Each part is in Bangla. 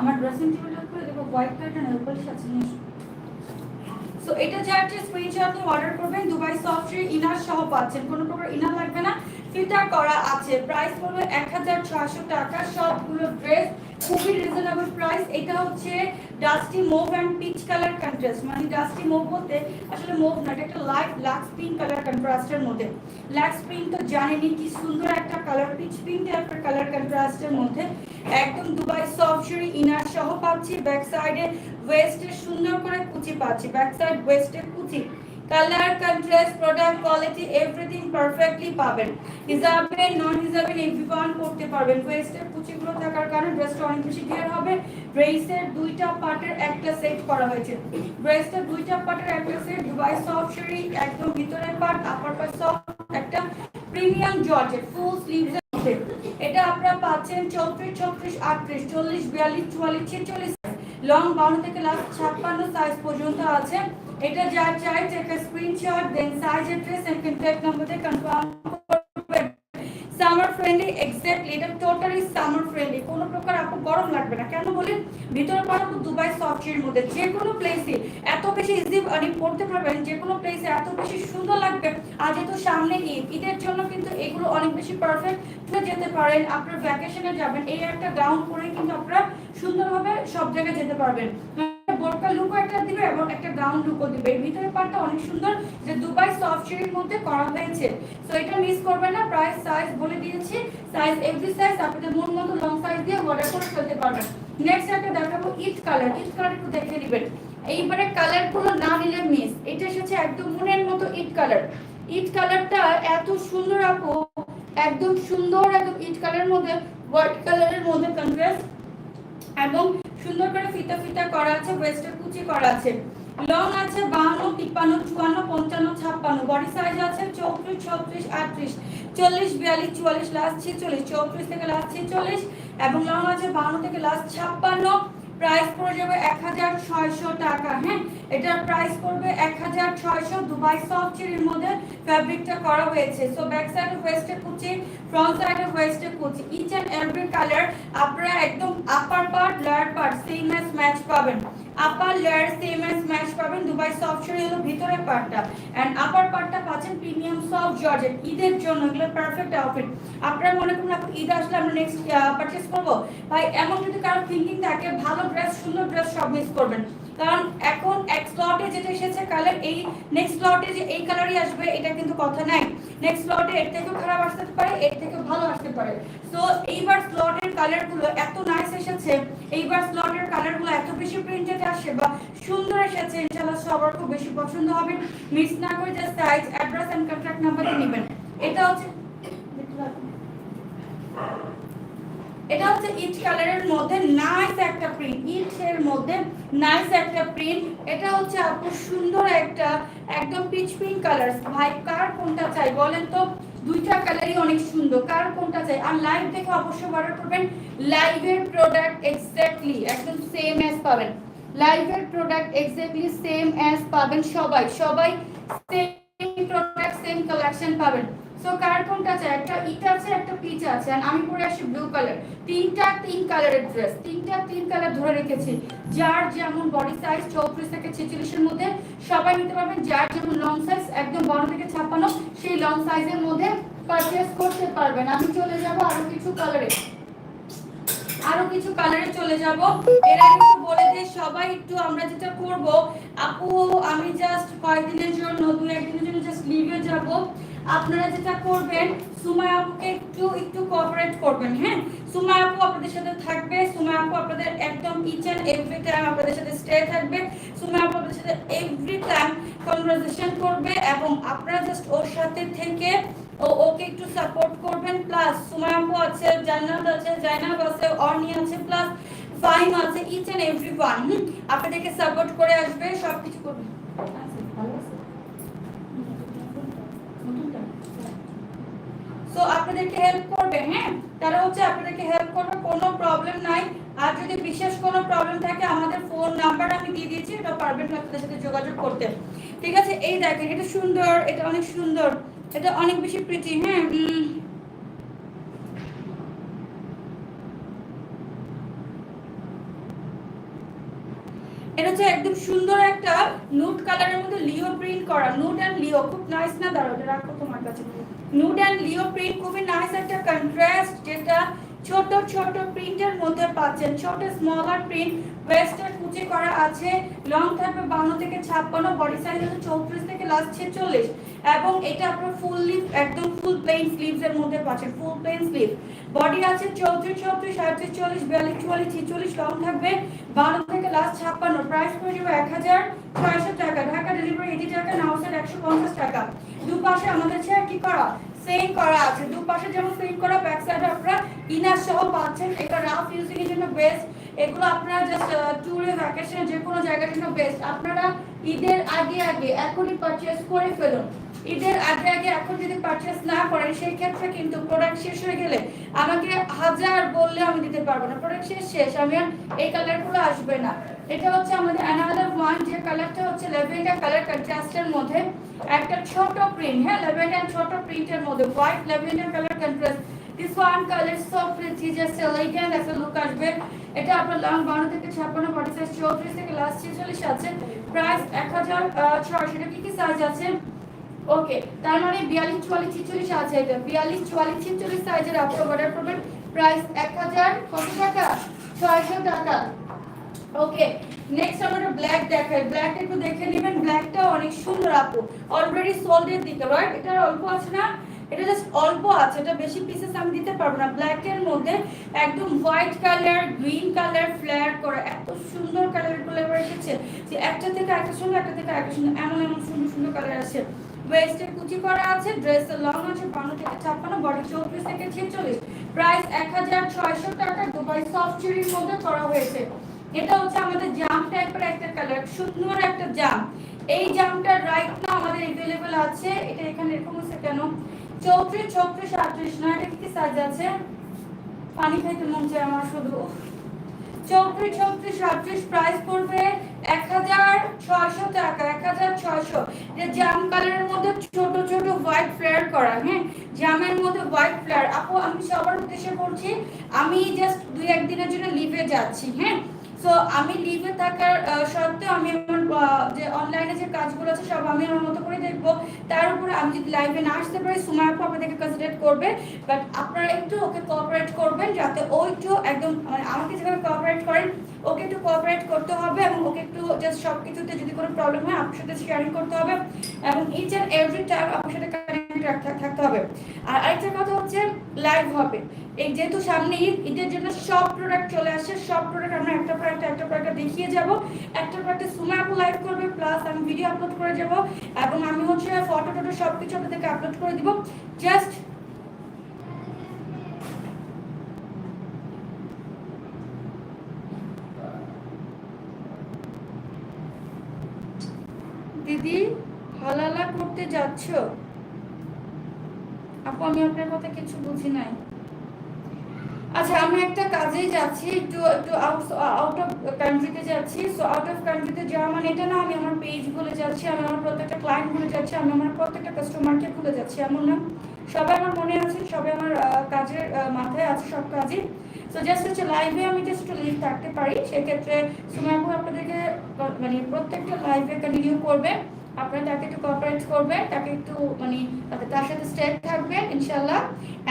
আমার ড্রেসিং টেবিলটা করে দেখো হোয়াইট কালারটা নেল পলিশ আছে নিয়ে। সো এটা যার যে স্ক্রিনশট নিয়ে অর্ডার করবেন দুবাই সফট ইনার সহ পাচ্ছেন। কোনো প্রকার ইনার লাগবে না ফিল্টার করা আছে। প্রাইস পড়বে এক হাজার ছয়শো টাকা। সবগুলো ড্রেস খুবই রিজনেবল প্রাইস এটা হচ্ছে dusty mauve and peach colour contrast মানে ডাস্টি মুভ বলতে আসলে মুভ না, এটা একটা লাইট লাক্স পিঙ্ক কালার কন্ট্রাস্টের মধ্যে। লাক্স পিঙ্ক তো জানেনই কি সুন্দর একটা কালার পিচ পিঙ্ক টাইপের কালার কন্ট্রাস্টের মধ্যে। একদম দুবাই সফট শাড়ি ইনার সহ পাচ্ছি ব্যাক সাইডে ওয়েস্টে সুন্দর করে কুচি পাচ্ছি ব্যাক সাইড ওয়েস্টে কুচি। Colour contrast product quality everything perfectly পাবেন। হিজাবে নন হিজাবে এভরিওয়ান পারবেন। ওয়েস্টের কুচিগুলো থাকার কারণে ড্রেসটা অনেক বেশি ক্লিয়ার হবে। দুইটা পার্টের একটা সেট করা হয়েছে। দুইটা পার্টের একটা সেট দুবাই সফট শাড়ি একদম ভিতরের পার্ট আপার পার্ট সফট একটা প্রিমিয়াম জর্জেট ফুল স্লিভস এটা আপনারা পাচ্ছেন চৌত্রিশ, ছত্রিশ, আটত্রিশ, চল্লিশ, বিয়াল্লিশ, চুয়াল্লিশ, ছেচল্লিশ লং বাউন্ন থেকে লাস্ট ছাপ্পান্ন সাইজ পর্যন্ত আছে। এটা যার চাই একটা স্ক্রিনশট দেন সাইজ অ্যাড্রেস এন্ড কন্ট্যাক্ট নম্বরে কনফার্ম সামার ফ্রেন্ডলি এক্স্যাক্টলি এটা টোটালি সামার ফ্রেন্ডলি কোনো প্রকার আপু গরম লাগবে না। কেন বলেন ভিতরে পড়া দুবাই সফটের মধ্যে। যে কোনো প্লেসে এত বেশি ইজি মানে পড়তে পারবেন, যে কোনো প্লেসে এত বেশি সুন্দর লাগবে। আর যেহেতু সামনে ঈদ, ঈদের জন্য কিন্তু এগুলো অনেক বেশি পারফেক্ট যেতে পারেন, আপনার ভ্যাকেশনে যাবেন। এই একটা গাউন পরে কিন্তু আপনারা সুন্দরভাবে সব জায়গায় যেতে পারবেন। বোরকা লুকও একটা দিবে এবং একটা গাউন লুকও দিবে। এর ভিতরে পার্টটা অনেক সুন্দর যে দুবাই সফট শাড়ির মধ্যে করা হয়েছে। সো এটা মিস করবেন না প্রাইস সাইজ বলে দিয়েছি। সাইজ এভরি সাইজ আপনাদের মন মতো লং সাইজ দিয়ে অর্ডার করে ফেলতে পারবেন। নেক্সট একটা দেখাবো ইট কালার ইট কালার একটু দেখে নেবেন। এইবারে কালারগুলো না নিলে মিস এটা এসেছে একদম মনের মতো ইট কালার ইট কালারটা এত সুন্দর আপু, একদম সুন্দর একদম ইট কালারের মধ্যে হোয়াইট কালারের মধ্যে কন্ট্রাস্ট এবং সুন্দর করে ফিতা ফিতা করা আছে ওয়েস্টের কুচি করা আছে। লং আছে বাহান্ন, তিপ্পান্ন, চুয়ান্ন, পঞ্চান্ন, ছাপ্পান্ন। বডি সাইজ আছে চৌত্রিশ, ছত্রিশ, আটত্রিশ, চল্লিশ, বিয়াল্লিশ, চুয়াল্লিশ লাস্ট ছেচল্লিশ, চৌত্রিশ থেকে লাস্ট ছেচল্লিশ, এবং লং আছে বাহান্ন থেকে লাস্ট ছাপ্পান্ন। প্রাইস পড়ে যাবে এক হাজার ছয়শো টাকা হ্যাঁ? এটার প্রাইস পড়বে এক হাজার ছয়শো দুবাই সফট চিরির মধ্যে ফ্যাব্রিকটা করা হয়েছে। সো ব্যাক সাইডে ওয়েস্টে কুচি ফ্রন্ট সাইডে ওয়েস্টে কুচি। ইচ অ্যান্ড এভরি কালার আপনারা একদম upper part lower part same match match পাবেন। Upper layer same as match পাবেন দুবাই সফট শাড়ি হলো ভিতরের পার্টটা এন্ড আপার পার্টটা পাচ্ছেন প্রিমিয়াম সফট জর্জেট ঈদের জন্য এগুলো পারফেক্ট আউটফিট আপনারা মনে করুন আপনি ঈদ আসলে আমরা নেক্সট পারচেজ করব। ভাই, এমন যদি কারও থিঙ্কিং থাকে, ভালো ড্রেস সুন্দর ড্রেস সব মিস করবেন। কারণ এখন এক স্লটে যেটা এসেছে, কালার এই নেক্সট স্লটে যে এই কালারই আসবে, এটা কিন্তু কথা নাই। নেক্সট স্লটে এর থেকেও খারাপ আসতে পারে, এর থেকেও ভালো আসতে পারে। সো এইবার স্লটের কালারগুলো এত নাইস এসেছে। এইবার স্লটের কালারগুলো এত বেশি প্রিন্টেড আসে বা সুন্দর এসেছে, ইনশাআল্লাহ সবার খুব বেশি পছন্দ হবে। মিস না করে just size address and contact নাম্বারটা নেবেন। এটা হচ্ছে এটা হচ্ছে ইচ কালারের মধ্যে নাইস একটা প্রিন্ট ইচ এর মধ্যে নাইস একটা প্রিন্ট এটা হচ্ছে আপু সুন্দর একটা, একদম পিচ পিঙ্ক কালার ভাই, কার কোনটা চাই বলেন তো? দুইটা কালারই অনেক সুন্দর। কার কোনটা চাই? আর লাইভ দেখে অবশ্যই অর্ডার করবেন লাইভের প্রোডাক্ট এক্স্যাক্টলি একদম সেম অ্যাজ পাবেন। লাইভের প্রোডাক্ট এক্স্যাক্টলি সেম অ্যাজ পাবেন সবাই। সবাই সেম প্রোডাক্ট সেম কালেকশন পাবেন। সো কার কোনটা আছে? একটা ইটা আছে, একটা পিচ আছে আর আমি পরে আসি ব্লু কালার তিনটা তিন কালারের ড্রেস তিনটা তিন কালার ধরে রেখেছি। যার যেমন বডি সাইজ চৌত্রিশ থেকে ছেচল্লিশের মধ্যে, সবাই নিতে পারবেন। যার যেমন লং সাইজ একদম বড় থেকে ছাপ্পান্ন, সেই লং সাইজের মধ্যে পারচেস করতে পারবেন। আমি চলে যাব আরও কিছু কালারে আরও কিছু কালারে চলে যাব। এর আগে একটু বলে দিই, সবাই একটু আমরা যেটা করব, আপু, আমি জাস্ট কয়েকদিনের জন্য দু একদিনের জন্য জাস্ট লিভে যাব। আপনারা যেটা করবেন, সুমাই আপুকে একটু একটু কোঅপারেট করবেন হ্যাঁ? সুমাই আপু আপনাদের সাথে থাকবে, সুমাই আপু আপনাদের একদম ইচ এন্ড এভরি টাইম আপনাদের সাথে স্টে থাকবে, সুমাই আপু আপনাদের সাথে এভরি টাইম কনভারসেশন করবে, এবং আপনারা জাস্ট ওর সাথে থেকে ও, ওকে একটু সাপোর্ট করবেন প্লাস সুমাই আপু আছে, জান্নাত আছে, জাইনাব আছে, অর্নি আছে প্লাস ফাইম আছে ইচ এন্ড এভরি ওয়ান আপনাদেরকে সাপোর্ট করে আসবে, সবকিছু করবে আচ্ছা, ভালো আছে সো আপনাদেরকে হেল্প করবে হ্যাঁ? তারা হচ্ছে আপনাদেরকে হেল্প করবে, কোনো প্রবলেম নাই। আর যদি বিশেষ কোনো প্রবলেম থাকে, আমাদের ফোন নাম্বার আমি দিয়ে দিয়েছি, এটা পারবেন আপনাদের সাথে যোগাযোগ করতে। ঠিক আছে? এই দেখেন, এটা সুন্দর, এটা অনেক সুন্দর, এটা অনেক বেশি প্রীতি হ্যাঁ? হচ্ছে একদম সুন্দর একটা নুট কালারের মধ্যে লিও প্রিন্ট করা। নুট অ্যান্ড লিও খুব নাইস না দাঁড়ো এটা রাখো তোমার কাছে। নুট অ্যান্ড লিও প্রিন্ট খুবই নাইস একটা কন্ট্রাস্ট যেটা ছোট ছোট প্রিন্টের মধ্যে পাচ্ছেন। ছোট স্মলার প্রিন্ট ওয়েস্টার কুচি করা আছে। লং থাকবে বান্ন থেকে ছাপ্পান্ন বডি সাইজ হচ্ছে চৌত্রিশ থেকে লাস্ট ছেচল্লিশ। এবং এটা আপনার ফুল লিভ একদম ফুল প্লেন স্লিভস এর মধ্যে পাচ্ছেন ফুল প্লেন স্লিভ বডি আছে চৌত্রিশ চৌত্রিশ আটত্রিশ চল্লিশ, বিয়াল্লিশ, চুয়াল্লিশ, ছিচল্লিশ লং থাকবে বান্ন থেকে লাস্ট ছাপ্পান্ন। প্রাইস পড়ে যাবে এক হাজার ছয়শো টাকা। ঢাকা ডেলিভারি এইটি টাকা নাউসের একশো পঞ্চাশ টাকা। দুপাশে আমাদের কি করা? সেম করা আছে। দুপাশে যেমন সেম করা ব্যাক সাইডে আপনারা ইনার সহ পাচ্ছেন। এটা রাফ ইউজিং এর জন্য বেস্ট এগুলো আপনারা জাস্ট ট্যুরে ভ্যাকেশনে যে কোনো জায়গার জন্য বেস্ট আপনারা ঈদের আগে আগে এখনই পারচেজ করে ফেলুন। ঈদের আগে আগে এখন যদি পারচেজ না করেন সেই ক্ষেত্রে কিন্তু প্রোডাক্ট শেষ হয়ে গেলে আমাকে হাজার বললে আমি দিতে পারব না। প্রোডাক্ট শেষ শেষ। আমি আর এই কালারগুলো আসবে না। এটা হচ্ছে আমাদের অ্যানাদার ওয়ান যে কালারটা হচ্ছে ল্যাভেন্ডার কালার কন্ট্রাস্টের মধ্যে একটা ছোট প্রিন্ট হ্যাঁ ল্যাভেন্ডার ছোট প্রিন্টের মধ্যে white lavender colour contrast this one colour so pretty just elegant একটা লুক আসবে এটা আপনার লং বারো থেকে ছাপ্পান্ন বডি সাইজ চৌত্রিশ থেকে লাস্ট ছেচল্লিশ আছে। প্রাইস এক হাজার ছয়শো। কি কি সাইজ আছে? ওকে তার মানে বিয়াল্লিশ, চুয়াল্লিশ, ছিচল্লিশ আছে এটা। বিয়াল্লিশ, চুয়াল্লিশ, ছিচল্লিশ সাইজের আপনি অর্ডার করবেন প্রাইস এক হাজার কত টাকা? ছয়শো টাকা। ওকে নেক্সট আমরা ব্ল্যাক দেখাই। ব্ল্যাক একটু দেখে নেবেন। ব্ল্যাকটা অনেক সুন্দর আপু। অলরেডি সোল্ড এর দিকে রাইট এটা অল্প আছে না? এটা জাস্ট অল্প আছে। এটা বেশি পিসেস আমি দিতে পারব না। ব্ল্যাক এর মধ্যে একদম white colour green colour flat করা এত সুন্দর কালারগুলো এবার এসেছে যে একটা থেকে একটা সুন্দর, একটা থেকে একটা সুন্দর, এমন এমন সুন্দর সুন্দর কালার আছে। ওয়েস্টে কুচি করা আছে ড্রেসের লং আছে, বান্ন থেকে ছাপ্পান্ন বডি চৌত্রিশ থেকে ছেচল্লিশ। প্রাইস এক হাজার ছয়শো টাকা দুবাই সফট চুরির মধ্যে করা হয়েছে। এটা হচ্ছে আমাদের জাম টাইপের একটা কালার সুন্দর একটা জাম। এই জামটা রাইট না আমাদের অ্যাভেলেবেল আছে। এটা এখানে এরকম আছে কেন? চৌত্রিশ, ছত্রিশ, আটত্রিশ না এটা কি সাইজ আছে? পানি খাইতে মন চায় আমার শুধু। চৌত্রিশ, ছত্রিশ, আটত্রিশ প্রাইস পড়বে এক হাজার ছয়শো টাকা এক হাজার ছয়শো জাম কালারের মধ্যে ছোট ছোট হোয়াইট ফ্লেয়ার করা হ্যাঁ? জামের মধ্যে হোয়াইট ফ্লেয়ার আপু, আমি সবার উদ্দেশ্যে করছি আমি জাস্ট দুই একদিনের জন্য লিভে যাচ্ছি হ্যাঁ? সো আমি লিভে থাকার সত্ত্বেও আমি আমার যে অনলাইনে যে কাজগুলো আছে, সব আমি আমার মতো করে দেখব। তার উপরে আমি যদি লাইভে না আসতে পারি সময় আপু আপনাদেরকে কনসিডার করবে। বাট আপনারা একটু ওকে কোঅপারেট করবেন, যাতে ও একটু একদম মানে আমাকে যেভাবে কোঅপারেট করেন, ওকে একটু কোঅপারেট করতে হবে এবং ওকে একটু জাস্ট সব কিছুতে যদি কোনো প্রবলেম হয়, আপনার সাথে শেয়ারিং করতে হবে। এবং ইচ অ্যান্ড এভরি টাইম আপনার সাথে থাকতে হবে। আর আরেকটা কথা হচ্ছে লাইভ হবে। এই যেহেতু সামনে ঈদ ঈদের জন্য সব প্রোডাক্ট চলে আসছে, সব প্রোডাক্ট আমরা একটা পর একটা একটা দেখিয়ে যাব। একটা সুমা আপু লাইভ করবে প্লাস আমি ভিডিও আপলোড করে যাব এবং আমি হচ্ছে ফটো টটো সব কিছু আপনাদেরকে আপলোড করে দিব। জাস্ট দিদি, হালালা করতে যাচ্ছ? আপু আমি আপনার কথা কিছু বুঝি নাই। আচ্ছা আমি একটা কাজেই যাচ্ছি, একটু একটু আউট অফ কান্ট্রিতে যাচ্ছি। সো আউট অফ কান্ট্রিতে যাওয়া মানে এটা না, আমি আমার পেজ ভুলে যাচ্ছি, আমি আমার প্রত্যেকটা ক্লায়েন্ট ভুলে যাচ্ছি, আমি আমার প্রত্যেকটা কাস্টমারকে ভুলে যাচ্ছি, এমন না। সবাই আমার মনে আছে, সবাই আমার কাজের মাথায় আছে সব কাজই। সো জাস্ট হচ্ছে লাইভে আমি জাস্ট একটু লিভ থাকতে পারি। সেক্ষেত্রে সুমাইবু আপনাদেরকে মানে প্রত্যেকটা লাইভে কন্টিনিউ করবে। আপনারা তাকে একটু কোঅপারেট করবেন, তাকে একটু মানে তার সাথে স্টেপ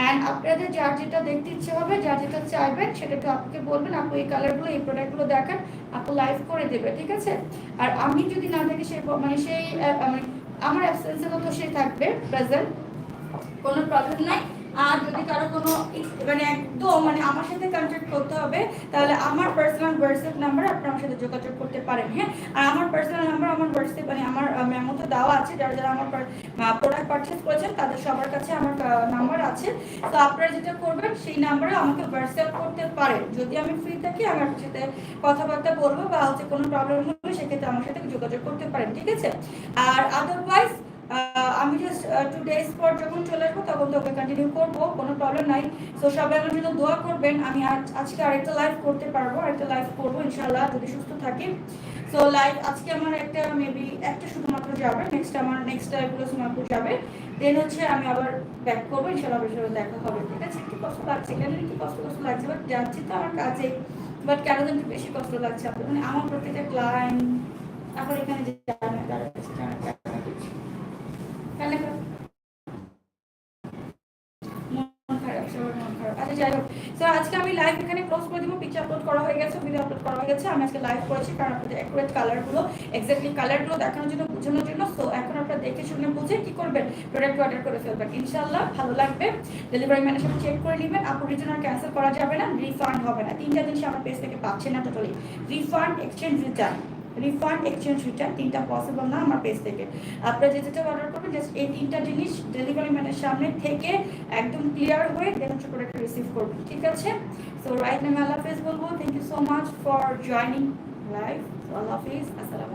অ্যান্ড আপনাদের যার যেটা দেখতে ইচ্ছে হবে, যার যেটা চাইবেন, সেটা তো আপনাকে বলবেন, আপু এই কালারগুলো এই প্রোডাক্টগুলো দেখেন, আপু লাইভ করে দেবে, ঠিক আছে? আর আমি যদি না থাকি সেই মানে সেই মানে আমার অ্যাবসেন্সে তো সে থাকবে প্রেজেন্ট কোনো প্রবলেম নাই। আর যদি কারও কোনো মানে একদম মানে আমার সাথে কন্ট্যাক্ট করতে হবে, তাহলে আমার পার্সোনাল হোয়াটসঅ্যাপ নাম্বার আপনার আমার সাথে যোগাযোগ করতে পারেন হ্যাঁ? আর আমার পার্সোনাল নাম্বার আমার হোয়াটসঅ্যাপ মানে আমার মেমোতে দেওয়া আছে, যারা যারা আমার প্রোডাক্ট পারচেস করেছেন, তাদের সবার কাছে আমার নাম্বার আছে। তো আপনারা যেটা করবেন, সেই নাম্বারে আমাকে হোয়াটসঅ্যাপ করতে পারেন। যদি আমি ফ্রি থাকি আমার সাথে কথাবার্তা বলব বা হচ্ছে কোনো প্রবলেম হলে, সেক্ষেত্রে আমার সাথে যোগাযোগ করতে পারেন, ঠিক আছে? আর আদারওয়াইজ আমি জাস্ট টু ডেজ পর যখন চলে আসব, তখন তোকে কন্টিনিউ করব, কোনো প্রবলেম নাই। সো সবাই আমার জন্য দোয়া করবেন, আমি আজকে আরেকটা লাইভ করতে পারব, আরেকটা লাইভ করব ইনশাল্লাহ যদি সুস্থ থাকি। সো লাইভ আজকে আমার একটা মেবি একটা শুধুমাত্র যাবে নেক্সট আমার নেক্সট লাইভগুলো সুমাপুর যাবে। দেন হচ্ছে আমি আবার ব্যাক করব ইনশাল্লাহ আপনার সাথে দেখা হবে, ঠিক আছে? একটু কষ্ট লাগছে, কেন একটু কষ্ট কষ্ট লাগছে বাট যাচ্ছি তো আমার কাজে। বাট কেন একটু বেশি কষ্ট লাগছে আপনার মানে আমার প্রত্যেকটা ক্লায়েন্ট তারপর এখানে যে জানা যারা আছে, জানা যারা কিছু কেন লেখা? মন খারাপ সবার মন খারাপ আচ্ছা যাই হোক। তো আজকে আমি লাইভ এখানে ক্লোজ করে দিব। পিকচার আপলোড করা হয়ে গেছে ভিডিও আপলোড করা হয়ে গেছে। আমি আজকে লাইভ করেছি কারণ আপনাদের অ্যাকুরেট কালারগুলো এক্স্যাক্টলি কালারগুলো দেখানোর জন্য, বোঝানোর জন্য। তো এখন আপনারা দেখে শুনে বুঝে কি করবেন প্রোডাক্ট অর্ডার করে ফেলবেন। ইনশাল্লাহ ভালো লাগবে। ডেলিভারি ম্যানের সাথে চেক করে নেবেন। আপু রিটার্ন আর ক্যান্সেল করা যাবে না রিফান্ড হবে না। তিনটা জিনিস আমার পেজ থেকে পাচ্ছে না totally refund exchange return refund exchange return তিনটা পসিবল না আমার পেজ থেকে। আপনারা যে যেটা অর্ডার করবেন জাস্ট এই তিনটা জিনিস ডেলিভারি ম্যানের সামনে থেকে একদম ক্লিয়ার হয়ে দেন হচ্ছে প্রোডাক্ট রিসিভ করবেন, ঠিক আছে? সো রাইট নাম আল্লাহ হাফেজ বলব thank you so much for joining live আল্লাহ হাফিজ, আসসালামু